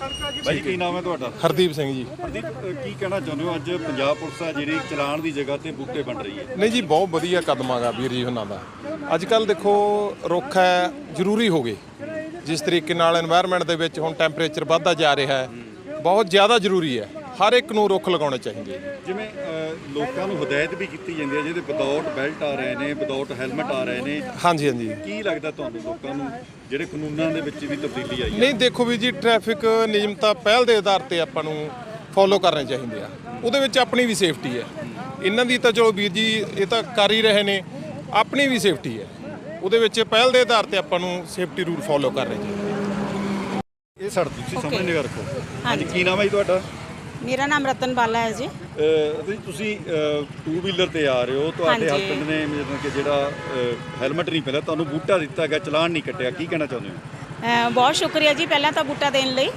ਭਾਈ ਕੀ ਨਾਮ ਹੈ ਤੁਹਾਡਾ? ਹਰਦੀਪ ਸਿੰਘ ਜੀ। ਹਰਦੀਪ ਕੀ ਕਹਿਣਾ ਚਾਹੁੰਦੇ ਹੋ? ਅੱਜ ਪੰਜਾਬ ਪੁਲਿਸ ਆ ਜਿਹੜੀ ਚਲਾਣ ਦੀ ਜਗ੍ਹਾ ਤੇ ਬੂਟੇ ਬਣ ਰਹੀ ਹੈ। ਨਹੀਂ ਜੀ ਬਹੁਤ ਵਧੀਆ ਕਦਮ ਆਗਾ ਵੀਰ ਜੀ ਉਹਨਾਂ ਦਾ। ਅੱਜ ਕੱਲ ਦੇਖੋ ਰੁੱਖ ਹੈ ਜ਼ਰੂਰੀ ਹੋ ਗਏ। ਜਿਸ ਤਰੀਕੇ ਨਾਲ এনवायरमेंट ਦੇ ਵਿੱਚ ਹੁਣ ਟੈਂਪਰੇਚਰ ਵੱਧਦਾ ਜਾ ਰਿਹਾ ਹੈ। ਬਹੁਤ ਜ਼ਿਆਦਾ ਜ਼ਰੂਰੀ ਹੈ। ਹਰ ਇੱਕ ਨੂੰ ਰੁੱਖ ਲਗਾਉਣੇ ਚਾਹੀਦੇ ਜਿਵੇਂ ਅ, ਲੋਕਾਂ ਨੂੰ ਹਦਾਇਤ ਵੀ ਕੀਤੀ ਜਾਂਦੀ ਹੈ ਜਿਹਦੇ ਵਿਦਆਊਟ ਬੈਲਟ ਆ ਰਹੇ ਨੇ ਵਿਦਆਊਟ ਹੈਲਮਟ ਆ ਰਹੇ ਨੇ। ਹਾਂਜੀ ਹਾਂਜੀ। ਕੀ ਲੱਗਦਾ ਤੁਹਾਨੂੰ ਲੋਕਾਂ ਨੂੰ ਜਿਹੜੇ ਕਾਨੂੰਨਾਂ ਦੇ ਵਿੱਚ ਵੀ ਤਬਦੀਲੀ ਆਈ ਹੈ? ਨਹੀਂ ਦੇਖੋ ਵੀ ਜੀ ਟ੍ਰੈਫਿਕ ਨਿਯਮ ਤਾਂ ਪਹਿਲ ਦੇ ਆਧਾਰ ਤੇ ਆਪਾਂ ਨੂੰ ਫੋਲੋ ਕਰਨੇ ਚਾਹੀਦੇ ਆ। ਉਹਦੇ ਵਿੱਚ ਆਪਣੀ ਵੀ ਸੇਫਟੀ ਹੈ। ਇਹਨਾਂ ਦੀ ਤਾਂ ਚਲੋ ਵੀਰ ਜੀ ਇਹ ਤਾਂ ਕਰ ਹੀ ਰਹੇ ਨੇ। ਆਪਣੀ ਵੀ ਸੇਫਟੀ ਹੈ। ਉਹਦੇ ਵਿੱਚ ਪਹਿਲ ਦੇ ਆਧਾਰ ਤੇ ਆਪਾਂ ਨੂੰ ਸੇਫਟੀ ਰੂਲ ਫੋਲੋ ਕਰਨੇ ਚਾਹੀਦੇ ਇਹ ਸੜ ਤੁਸੀਂ ਸਾਹਮਣੇ ਨਿਗਾਹ ਰੱਖੋ। ਹਾਂਜੀ ਕੀ ਨਾਮ ਹੈ ਜੀ ਤੁਹਾਡਾ? ਮੇਰਾ ਨਾਮ ਰਤਨ ਬਾਲਾ ਹੈ ਜੀ। ਅ, ਤੁਸੀਂ- ਟੂ ਵੀਲਰ ਤੇ ਆ ਰਹੇ ਹੋ ਤੁਹਾਡੇ ਹਾਂਜੀ। ਹਸਬੰਡ ਨੇ ਮਤਲਬ ਕਿ ਜਿਹੜਾ ਹੈਲਮਟ ਨਹੀਂ ਪਹਿਲਾਂ ਤੁਹਾਨੂੰ ਬੂਟਾ ਦਿੱਤਾ ਗਿਆ ਚਲਾਨ ਨਹੀਂ ਕੱਟਿਆ ਕੀ ਕਹਿਣਾ ਚਾਹੁੰਦੇ ਹੋ? ਅਹ ਬਹੁਤ ਸ਼ੁਕਰੀਆ ਜੀ ਪਹਿਲਾਂ ਤਾਂ ਬੂਟਾ ਦੇਣ ਲਈ।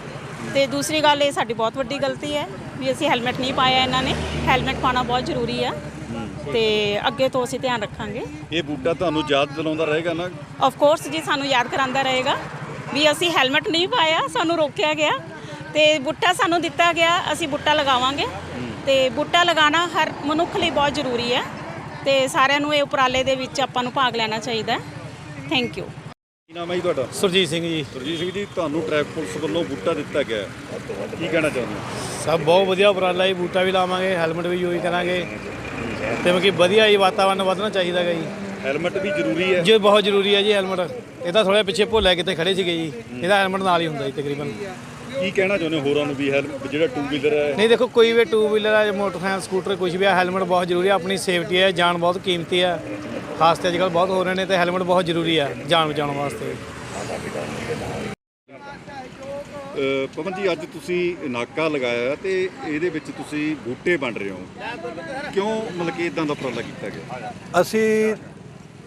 ਤੇ ਦੂਸਰੀ ਗੱਲ ਇਹ ਸਾਡੀ ਬਹੁਤ ਵੱਡੀ ਗਲਤੀ ਹੈ ਵੀ ਅਸੀਂ ਹੈਲਮਟ ਨਹੀਂ ਪਾਇਆ ਇਹਨਾਂ ਨੇ। ਹੈਲਮਟ ਪਾਉਣਾ ਬਹੁਤ ਜ਼ਰੂਰੀ ਹੈ। ਤੇ ਅੱਗੇ ਤੋਂ ਅਸੀਂ ਧਿਆਨ ਰੱਖਾਂਗੇ। ਇਹ ਬੂਟਾ ਤੁਹਾਨੂੰ ਯਾਦ ਦਿਲਾਉਂਦਾ ਰਹੇਗਾ ਨਾ? ਆਫ ਕੋਰਸ ਜੀ ਸਾਨੂੰ ਯਾਦ ਕਰਾਂਦਾ ਰਹੇਗਾ। ਵੀ ਅਸੀਂ ਹੈਲਮਟ ਨਹੀਂ ਪਾਇਆ ਸਾਨੂੰ ਰੋਕਿਆ ਗਿਆ। ਤੇ ਬੂਟਾ ਸਾਨੂੰ ਦਿੱਤਾ ਗਿਆ ਅਸੀਂ ਬੂਟਾ ਲਗਾਵਾਂਗੇ। ਤੇ ਬੂਟਾ ਲਗਾਉਣਾ ਹਰ ਮਨੁੱਖ ਲਈ ਬਹੁਤ ਜ਼ਰੂਰੀ ਹੈ। ਤੇ ਸਾਰਿਆਂ ਨੂੰ ਇਹ ਉਪਰਾਲੇ ਦੇ ਵਿੱਚ ਆਪਾਂ ਨੂੰ ਭਾਗ ਲੈਣਾ ਚਾਹੀਦਾ ਹੈ। ਥੈਂਕ ਯੂ ਕੀ ਨਾਮ ਹੈ ਜੀ ਤੁਹਾਡਾ? ਸੁਰਜੀਤ ਸਿੰਘ ਜੀ। ਸੁਰਜੀਤ ਸਿੰਘ ਜੀ ਤੁਹਾਨੂੰ ਟ੍ਰੈਫਿਕ ਪੁਲਿਸ ਵੱਲੋਂ ਬੂਟਾ ਦਿੱਤਾ ਗਿਆ ਹੈ। ਕੀ ਕਹਿਣਾ ਚਾਹੁੰਦੇ ਹੋ? ਸਭ ਬਹੁਤ ਵਧੀਆ ਉਪਰਾਲਾ ਜੀ ਬੂਟਾ ਵੀ ਲਾਵਾਂਗੇ ਹੈਲਮਟ ਵੀ ਯੂਜ਼ ਕਰਾਂਗੇ। ਤੇ ਮਤਲਬ ਕਿ ਵਧੀਆ ਜੀ ਵਾਤਾਵਰਨ ਵਧਣਾ ਚਾਹੀਦਾ ਹੈਗਾ ਜੀ। ਹੈਲਮਟ ਵੀ ਜ਼ਰੂਰੀ ਹੈ? ਜੋ ਬਹੁਤ ਜ਼ਰੂਰੀ ਹੈ ਜੀ ਹੈਲਮਟ। ਇਹਦਾ ਥੋੜਾ ਪਿੱਛੇ ਭੁੱਲਿਆ ਕਿਤੇ ਖੜੇ ਸੀਗੇ ਜੀ। ਇਹਦਾ ਹੈਲਮਟ ਨਾਲ ਹੀ ਹੁੰਦਾ ਜੀ ਤਕਰੀਬਨ। ਕੀ ਕਹਿਣਾ ਚਾਹੁੰਦੇ ਹੋ ਹੋਰਾਂ ਨੂੰ ਵੀ ਹੈਲਮਟ ਜਿਹੜਾ ਟੂ ਵੀਲਰ ਹੈ? ਨਹੀਂ ਦੇਖੋ ਕੋਈ ਵੀ ਟੂ ਵੀਲਰ ਹੈ ਮੋਟਰਸਾਈਕਲ ਸਕੂਟਰ ਕੁਝ ਵੀ ਹੈ ਹੈਲਮਟ ਬਹੁਤ ਜ਼ਰੂਰੀ ਹੈ ਆਪਣੀ ਸੇਫਟੀ ਹੈ ਜਾਨ ਬਹੁਤ ਕੀਮਤੀ ਹੈ। ਖਾਸ ਤੇ ਅੱਜਕੱਲ ਬਹੁਤ ਹੋ ਰਹੇ ਨੇ ਤੇ ਹੈਲਮਟ ਬਹੁਤ ਜ਼ਰੂਰੀ ਹੈ ਜਾਨ ਬਚਾਉਣ ਵਾਸਤੇ। ਅ, ਪਵਨ ਜੀ ਅੱਜ ਤੁਸੀਂ ਨਾਕਾ ਲਗਾਇਆ ਹੈ ਤੇ ਇਹਦੇ ਵਿੱਚ ਤੁਸੀਂ ਬੂਟੇ ਵੰਡ ਰਹੇ ਹੋ। ਕਿਉਂ ਮਤਲਬ ਕਿ ਇਦਾਂ ਦਾ ਉਪਰਾਲਾ ਕੀਤਾ ਗਿਆ? ਅਸੀਂ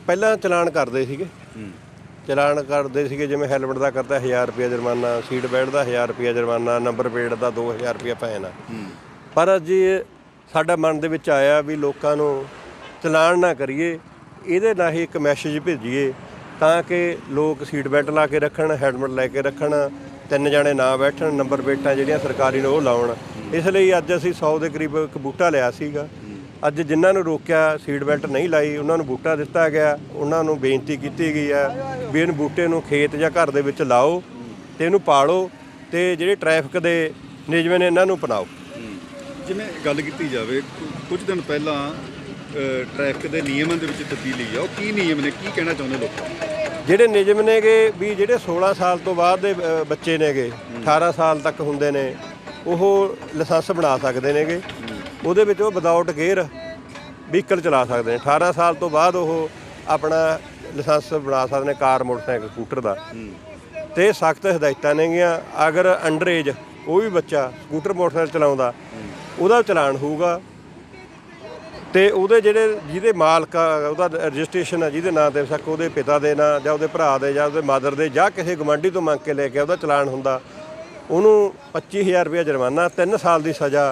ਪਹਿਲਾਂ ਚਲਾਨ ਕਰਦੇ ਸੀਗੇ। ਹੂੰ। ਚਲਾਨ ਕਰਦੇ ਸੀਗੇ ਜਿਵੇਂ ਹੈਲਮਟ ਦਾ ਕਰਦਾ 1000 ਰੁਪਿਆ ਜੁਰਮਾਨਾ ਸੀਟ ਬੈਲਟ ਦਾ 1000 ਰੁਪਿਆ ਜੁਰਮਾਨਾ ਨੰਬਰ ਪਲੇਟ ਦਾ 2000 ਰੁਪਿਆ ਫਾਈਨ ਆ। ਪਰ ਅੱਜ ਸਾਡਾ ਮਨ ਦੇ ਵਿੱਚ ਆਇਆ ਵੀ ਲੋਕਾਂ ਨੂੰ ਚਲਾਨ ਨਾ ਕਰੀਏ ਇਹਦੇ ਨਾਲ ਹੀ ਇੱਕ ਮੈਸੇਜ ਭੇਜੀਏ ਤਾਂ ਕਿ ਲੋਕ ਸੀਟ ਬੈਲਟ ਲਾ ਕੇ ਰੱਖਣ ਹੈਲਮਟ ਲੈ ਕੇ ਰੱਖਣ ਤਿੰਨ ਜਣੇ ਨਾ ਬੈਠਣ ਨੰਬਰ ਪਲੇਟਾਂ ਜਿਹੜੀਆਂ ਸਰਕਾਰੀ ਨੇ ਉਹ ਲਾਉਣ। ਇਸ ਲਈ ਅੱਜ ਅਸੀਂ 100 ਦੇ ਕਰੀਬ ਇੱਕ ਬੂਟਾ ਲਿਆ ਸੀਗਾ। ਅੱਜ ਜਿਨ੍ਹਾਂ ਨੂੰ ਰੋਕਿਆ ਸੀਟ ਬੈਲਟ ਨਹੀਂ ਲਾਈ ਉਹਨਾਂ ਨੂੰ ਬੂਟਾ ਦਿੱਤਾ ਗਿਆ ਉਹਨਾਂ ਨੂੰ ਬੇਨਤੀ ਕੀਤੀ ਗਈ ਹੈ ਵੀ ਇਹਨੂੰ ਬੂਟੇ ਨੂੰ ਖੇਤ ਜਾਂ ਘਰ ਦੇ ਵਿੱਚ ਲਾਓ ਤੇ ਇਹਨੂੰ ਪਾਲੋ ਤੇ ਜਿਹੜੇ ਟ੍ਰੈਫਿਕ ਦੇ ਨਿਯਮ ਨੇ ਇਹਨਾਂ ਨੂੰ ਅਪਣਾਓ। ਜਿਵੇਂ ਗੱਲ ਕੀਤੀ ਜਾਵੇ ਕੁਝ ਦਿਨ ਪਹਿਲਾਂ ਟ੍ਰੈਫਿਕ ਦੇ ਨਿਯਮਾਂ ਦੇ ਵਿੱਚ ਤਬਦੀਲੀ ਆ ਉਹ ਕੀ ਨਿਯਮ ਨੇ ਕੀ ਕਹਿਣਾ ਚਾਹੁੰਦੇ ਲੋਕਾਂ? ਜਿਹੜੇ ਨਿਯਮ ਨੇਗੇ ਵੀ ਜਿਹੜੇ 16 ਸਾਲ ਤੋਂ ਬਾਅਦ ਦੇ ਬੱਚੇ ਨੇਗੇ 18 ਸਾਲ ਤੱਕ ਹੁੰਦੇ ਨੇ ਉਹ ਲਾਇਸੈਂਸ ਬਣਾ ਸਕਦੇ ਨੇਗੇ। ਉਹਦੇ ਵਿੱਚ ਉਹ ਵਿਦਆਊਟ ਗੇਅਰ ਵਹੀਕਲ ਚਲਾ ਸਕਦੇ ਨੇ। 18 ਸਾਲ ਤੋਂ ਬਾਅਦ ਉਹ ਆਪਣਾ ਲਾਇਸੈਂਸ ਬਣਾ ਸਕਦੇ ਨੇ ਕਾਰ ਮੋਟਰਸਾਈਕਲ ਸਕੂਟਰ ਦਾ। ਤੇ ਸਖਤ ਹਦਾਇਤਾਂ ਨੇਗੀਆਂ। ਅਗਰ ਅੰਡਰ ਏਜ ਉਹ ਵੀ ਬੱਚਾ ਸਕੂਟਰ ਮੋਟਰਸਾਈਕਲ ਚਲਾਉਂਦਾ ਉਹਦਾ ਚਲਾਨ ਹੋਊਗਾ। ਤੇ ਉਹਦੇ ਜਿਹੜੇ ਜਿਹਦੇ ਮਾਲਕ ਆ ਉਹਦਾ ਰਜਿਸਟ੍ਰੇਸ਼ਨ ਆ ਜਿਹਦੇ ਨਾਂ ਤੇ ਸਕ ਉਹਦੇ ਪਿਤਾ ਦੇ ਨਾਂ ਜਾਂ ਉਹਦੇ ਭਰਾ ਦੇ ਜਾਂ ਉਹਦੇ ਮਦਰ ਦੇ ਜਾਂ ਕਿਸੇ ਗਵਾਂਢੀ ਤੋਂ ਮੰਗ ਕੇ ਲੈ ਕੇ ਉਹਦਾ ਚਲਾਨ ਹੁੰਦਾ ਉਹਨੂੰ 25000 ਰੁਪਏ ਜੁਰਮਾਨਾ 3 ਸਾਲ ਦੀ ਸਜ਼ਾ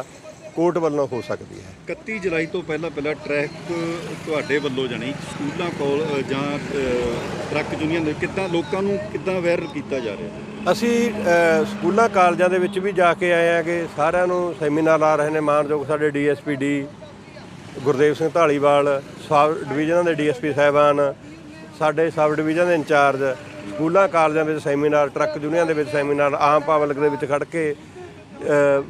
ਕੋਰਟ ਵੱਲੋਂ ਹੋ ਸਕਦੀ ਹੈ। 31 ਜੁਲਾਈ ਤੋਂ ਪਹਿਲਾਂ ਪਹਿਲਾਂ ਟ੍ਰੈਫਿਕ ਤੁਹਾਡੇ ਵੱਲੋਂ ਜਾਣੀ ਸਕੂਲਾਂ ਕੋਲ ਜਾਂ ਟਰੱਕ ਯੂਨੀਅਨ ਦੇ ਕਿੱਦਾਂ ਲੋਕਾਂ ਨੂੰ ਕਿੱਦਾਂ ਅਵੇਅਰ ਕੀਤਾ ਜਾ ਰਿਹਾ? ਅਸੀਂ ਸਕੂਲਾਂ ਕਾਲਜਾਂ ਦੇ ਵਿੱਚ ਵੀ ਜਾ ਕੇ ਆਏ ਆਂਗੇ ਸਾਰਿਆਂ ਨੂੰ ਸੈਮੀਨਾਰ ਲਾ ਰਹੇ ਨੇ ਮਾਨਯੋਗ ਸਾਡੇ DSP D Gurdev Singh Dhaliwal sub ਡਿਵੀਜ਼ਨਾਂ ਦੇ ਡੀਐਸਪੀ ਸਾਹਿਬਾਨ ਸਾਡੇ ਸਬ ਡਿਵੀਜ਼ਨ ਦੇ ਇੰਚਾਰਜ ਸਕੂਲਾਂ ਕਾਲਜਾਂ ਵਿੱਚ ਸੈਮੀਨਾਰ ਟਰੱਕ ਯੂਨੀਅਨ ਦੇ ਵਿੱਚ ਸੈਮੀਨਾਰ ਆਮ ਪਬਲਿਕ ਦੇ ਵਿੱਚ ਖੜ ਕੇ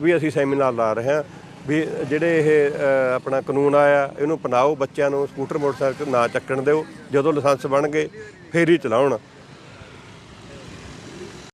ਵੀ ਅਸੀਂ ਸੈਮੀਨਾਰ ਲਾ ਰਹੇ ਹਾਂ। ਵੀ ਜਿਹੜੇ ਇਹ ਆਪਣਾ ਕਾਨੂੰਨ ਆਇਆ, ਇਹਨੂੰ ਅਪਣਾਓ, ਬੱਚਿਆਂ ਨੂੰ ਸਕੂਟਰ, ਮੋਟਰਸਾਈਕਲ ਨਾ ਚੱਕਣ ਦਿਓ। ਜਦੋਂ ਲਾਇਸੈਂਸ ਬਣ ਗਏ, ਫੇਰ ਹੀ ਚਲਾਉਣ।